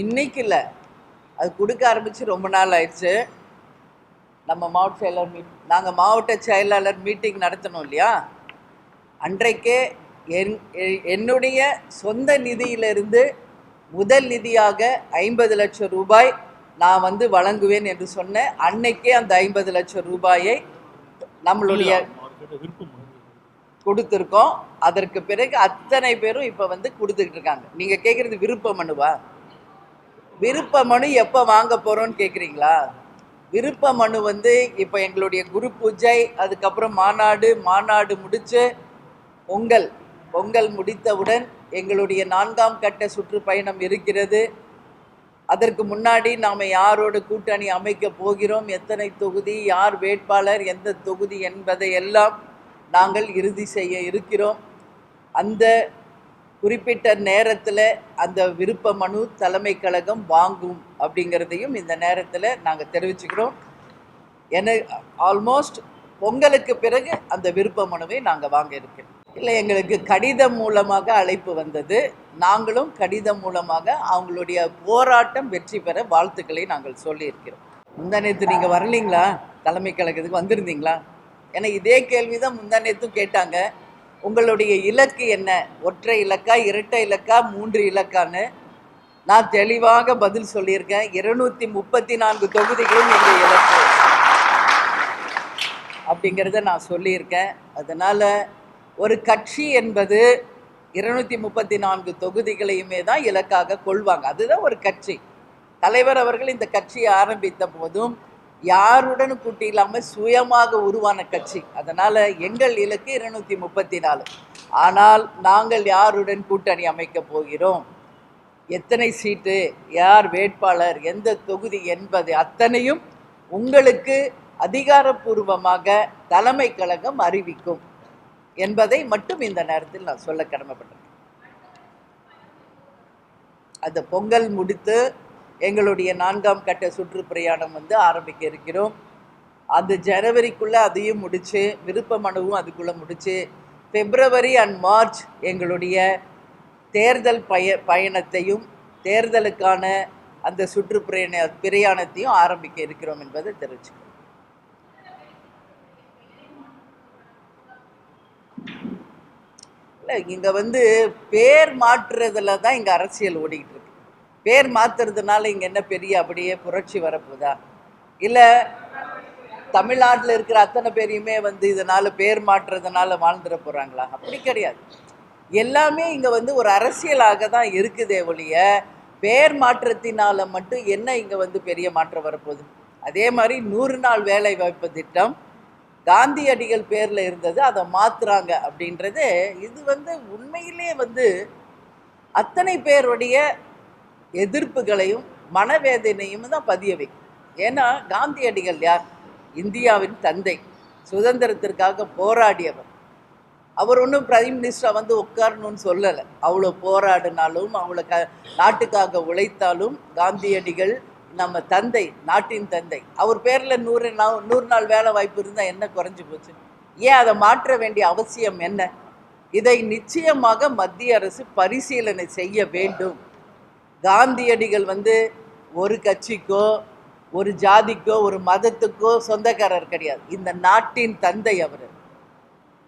இன்னைக்கு இல்லை அது கொடுக்க ஆரம்பித்து ரொம்ப நாள் ஆயிடுச்சு. நம்ம மாவட்ட செயலாளர் மீட் நாங்கள் மாவட்ட செயலாளர் மீட்டிங் நடத்தணும் இல்லையா? அன்றைக்கே என் என்னுடைய சொந்த நிதியிலிருந்து முதல் நிதியாக ஐம்பது லட்சம் ரூபாய் நான் வந்து வழங்குவேன் என்று சொன்னேன் அன்னைக்கே அந்த ஐம்பது லட்சம் ரூபாயை நம்மளுடைய கொடுத்துருக்கோம். அதற்கு பிறகு அத்தனை பேரும் இப்போ வந்து கொடுத்துக்கிட்டு இருக்காங்க. நீங்கள் கேட்குறது விருப்ப மனுவா விருப்ப மனு எப்போ வாங்க போகிறோன்னு கேட்குறீங்களா விருப்ப மனு வந்து இப்போ எங்களுடைய குரு பூஜை அதுக்கப்புறம் மாநாடு மாநாடு முடித்து பொங்கல் பொங்கல் முடித்தவுடன் எங்களுடைய நான்காம் கட்ட சுற்றுப்பயணம் இருக்கிறது. அதற்கு முன்னாடி நாம் யாரோட கூட்டணி அமைக்க போகிறோம் எத்தனை தொகுதி யார் வேட்பாளர் எந்த தொகுதி என்பதை எல்லாம் நாங்கள் இறுதி செய்ய இருக்கிறோம். அந்த குறிப்பிட்ட நேரத்தில் அந்த விருப்ப மனு தலைமை கழகம் வாங்கும் அப்படிங்கிறதையும் இந்த நேரத்தில் நாங்கள் தெரிவிச்சுக்கிறோம். என ஆல்மோஸ்ட் பொங்கலுக்கு பிறகு அந்த விருப்ப மனுவை நாங்கள் வாங்க இருக்கிறோம் இல்லை எங்களுக்கு கடிதம் மூலமாக அழைப்பு வந்தது. நாங்களும் கடிதம் மூலமாக அவங்களுடைய போராட்டம் வெற்றி பெற வாழ்த்துக்களை நாங்கள் சொல்லியிருக்கிறோம். முந்தானேத்து நீங்கள் வரலீங்களா? தலைமை கழகத்துக்கு வந்திருந்தீங்களா? ஏன்னா இதே கேள்வி தான் முந்தானேத்தும் கேட்டாங்க. உங்களுடைய இலக்கு என்ன? ஒற்றை இலக்கா இரட்டை இலக்கா மூன்று இலக்கான்னு நான் தெளிவாக பதில் சொல்லியிருக்கேன். இருநூத்தி முப்பத்தி நான்கு தொகுதிகளும் எங்கள் இலக்கு. அப்படிங்கிறத நான் சொல்லியிருக்கேன். அதனால் ஒரு கட்சி என்பது இருநூத்தி முப்பத்தி நான்கு தொகுதிகளையுமே தான் இலக்காக கொள்வாங்க. அதுதான் ஒரு கட்சி. தலைவர் அவர்கள் இந்த கட்சியை ஆரம்பித்த போதும் யாருடன் கூட்டி இல்லாமல் சுயமாக உருவான கட்சி. அதனால் எங்கள் இலக்கு இருநூத்தி முப்பத்தி நாலு. ஆனால் நாங்கள் யாருடன் கூட்டணி அமைக்கப் போகிறோம்? எத்தனை சீட்டு யார் வேட்பாளர் எந்த தொகுதி என்பது அத்தனையும் உங்களுக்கு அதிகாரப்பூர்வமாக தலைமை கழகம் அறிவிக்கும் என்பதை மட்டும் இந்த நேரத்தில் நான் சொல்ல கடமைப்பட்டேன் அந்த பொங்கல் முடித்து எங்களுடைய நான்காம் கட்ட சுற்றுப்பிரயாணம் வந்து ஆரம்பிக்க இருக்கிறோம். அந்த ஜனவரிக்குள்ளே அதையும் முடித்து விருப்ப மனுவும் அதுக்குள்ளே முடித்து பிப்ரவரி அண்ட் மார்ச் எங்களுடைய தேர்தல் பய பயணத்தையும் தேர்தலுக்கான அந்த சுற்றுப்பிரயாண பிரயாணத்தையும் ஆரம்பிக்க இருக்கிறோம் என்பதை தெரிவிச்சுக்கிறோம். இல்லை இங்கே வந்து பேர் மாற்றுறதுல தான் இங்கே அரசியல் ஓடிக்கிட்டு இருக்கு. பேர் மாற்றுறதுனால இங்கே என்ன பெரிய அப்படியே புரட்சி வரப்போதா இல்லை தமிழ்நாட்டில் இருக்கிற அத்தனை பேரையுமே வந்து இதனால் பேர் மாற்றுறதுனால வாழ்ந்துட போகிறாங்களா அப்படி கிடையாது. எல்லாமே இங்கே வந்து ஒரு அரசியலாக தான் இருக்குதே ஒழிய பேர் மாற்றத்தினால மட்டும் என்ன இங்கே வந்து பெரிய மாற்றம் வரப்போகுது? அதே மாதிரி நூறு நாள் வேலை வாய்ப்பு திட்டம் காந்தியடிகள் பேரில் இருந்தது அதை மாற்றுறாங்க அப்படின்றது இது வந்து உண்மையிலே வந்து அத்தனை பேருடைய எதிர்ப்புகளையும் மனவேதனையும் தான் பதிய வைக்கும். ஏன்னா காந்தியடிகள் யார்? இந்தியாவின் தந்தை சுதந்திரத்திற்காக போராடியவர். அவர் ஒன்றும் பிரைம் மினிஸ்டராக வந்து உட்காரணும்னு சொல்லலை. அவ்வளோ போராடினாலும் அவ்வளோ க நாட்டுக்காக உழைத்தாலும் காந்தியடிகள் நம்ம தந்தை நாட்டின் தந்தை. அவர் பேரில் நூறு நாள் நூறு நாள் வேலை வாய்ப்பு இருந்தால் என்ன குறைஞ்சி போச்சு? ஏன் அதை மாற்ற வேண்டிய அவசியம் என்ன? இதை நிச்சயமாக மத்திய அரசு பரிசீலனை செய்ய வேண்டும். காந்தியடிகள் வந்து ஒரு கட்சிக்கோ ஒரு ஜாதிக்கோ ஒரு மதத்துக்கோ சொந்தக்காரர் கிடையாது. இந்த நாட்டின் தந்தை அவர்.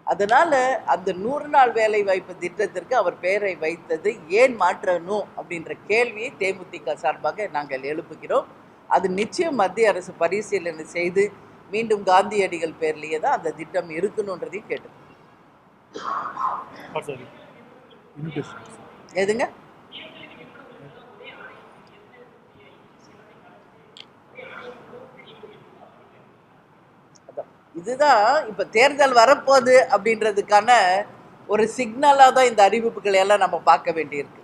அதனால அந்த நூறு நாள் வேலை வாய்ப்பு திட்டத்திற்கு அவர் பெயரை வைத்தது ஏன் மாற்றணும் அப்படின்ற கேள்வியை தேமுதிக சார்பாக நாங்கள் எழுப்புகிறோம். அது நிச்சயம் மத்திய அரசு பரிசீலனை செய்து மீண்டும் காந்தியடிகள் பேர்லேயே தான் அந்த திட்டம் இருக்கணுன்றதையும் கேட்டு எதுங்க? இதுதான் இப்போ தேர்தல் வரப்போகுது அப்படின்றதுக்கான ஒரு சிக்னலாக தான் இந்த அறிவிப்புகளை எல்லாம் நம்ம பார்க்க வேண்டியிருக்கு.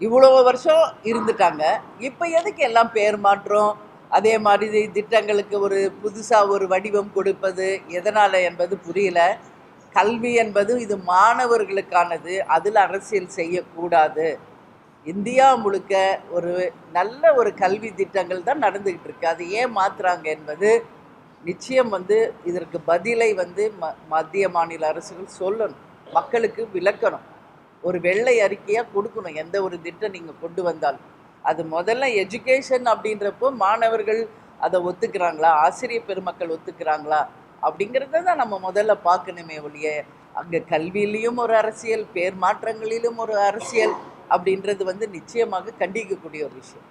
இவ்வளோ வருஷம் இருந்துட்டாங்க. இப்போ எதுக்கு எல்லாம் பேர் மாற்றம்? அதே மாதிரி திட்டங்களுக்கு ஒரு புதுசாக ஒரு வடிவம் கொடுப்பது எதனால் என்பது புரியல. கல்வி என்பது இது மாணவர்களுக்கானது. அதில் அரசியல் செய்யக்கூடாது. இந்தியா முழுக்க ஒரு நல்ல ஒரு கல்வி திட்டங்கள் தான் நடந்துக்கிட்டு இருக்கு. அது ஏன் மாற்றுறாங்க என்பது நிச்சயம் வந்து இதற்கு பதிலை வந்து ம மத்திய மாநில அரசுகள் சொல்லணும். மக்களுக்கு விளக்கணும். ஒரு வெள்ளை அறிக்கையாக கொடுக்கணும். எந்த ஒரு திட்டம் நீங்கள் கொண்டு வந்தாலும் அது முதல்ல எஜுகேஷன் அப்படின்றப்போ மாணவர்கள் அதை ஒத்துக்கிறாங்களா? ஆசிரியர் பெருமக்கள் ஒத்துக்கிறாங்களா? அப்படிங்கிறத தான் நம்ம முதல்ல பார்க்கணுமே ஒழிய அங்கே கல்வியிலையும் ஒரு அரசியல் பேர் மாற்றங்களிலும் ஒரு அரசியல் அப்படின்றது வந்து நிச்சயமாக கண்டிக்கக்கூடிய ஒரு விஷயம்.